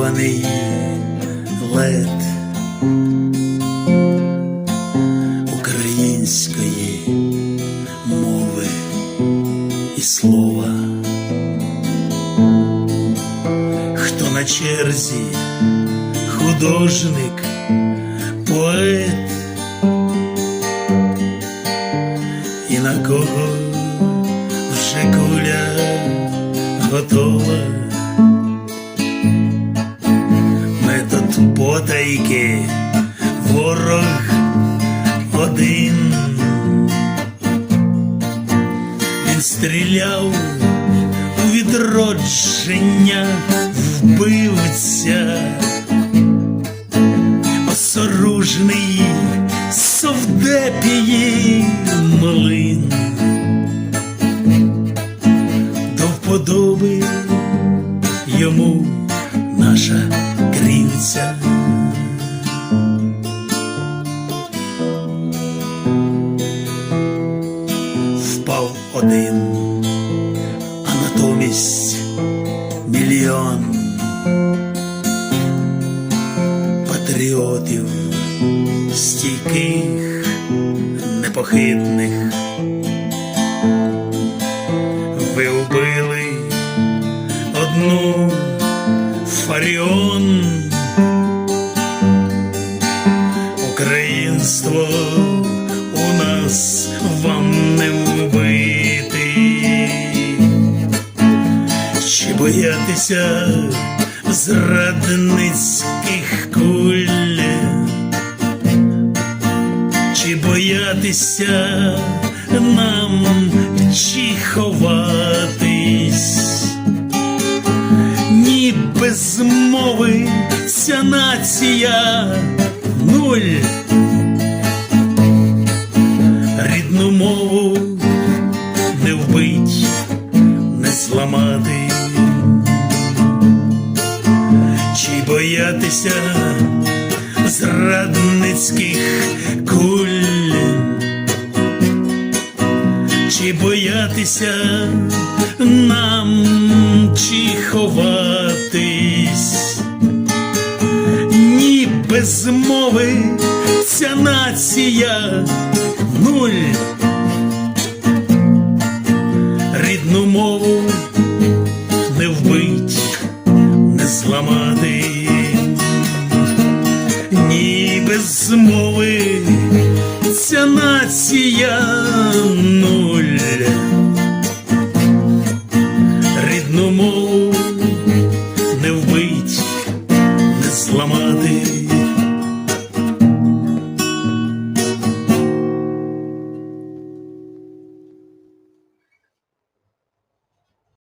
вирваний лед української мови і слова. Хто на черзі художник, поет, і на кого вже куля готова. Потайки, ворог один. Він стріляв у відродження вбивця, осоружний совдепії млин. До вподоби йому наша крівця. Один, а натомість мільйон патріотів стійких, непохитних. Ви убили одну фаріон. Українство у нас вам боятися зрадницьких куль? Чи боятися нам чи ховатись? Ні без мови ця нація нуль. Рідну мову боятися зрадницьких куль? Чи боятися нам, чи ховатись? Ні без мови ця нація нуль. Без ця нація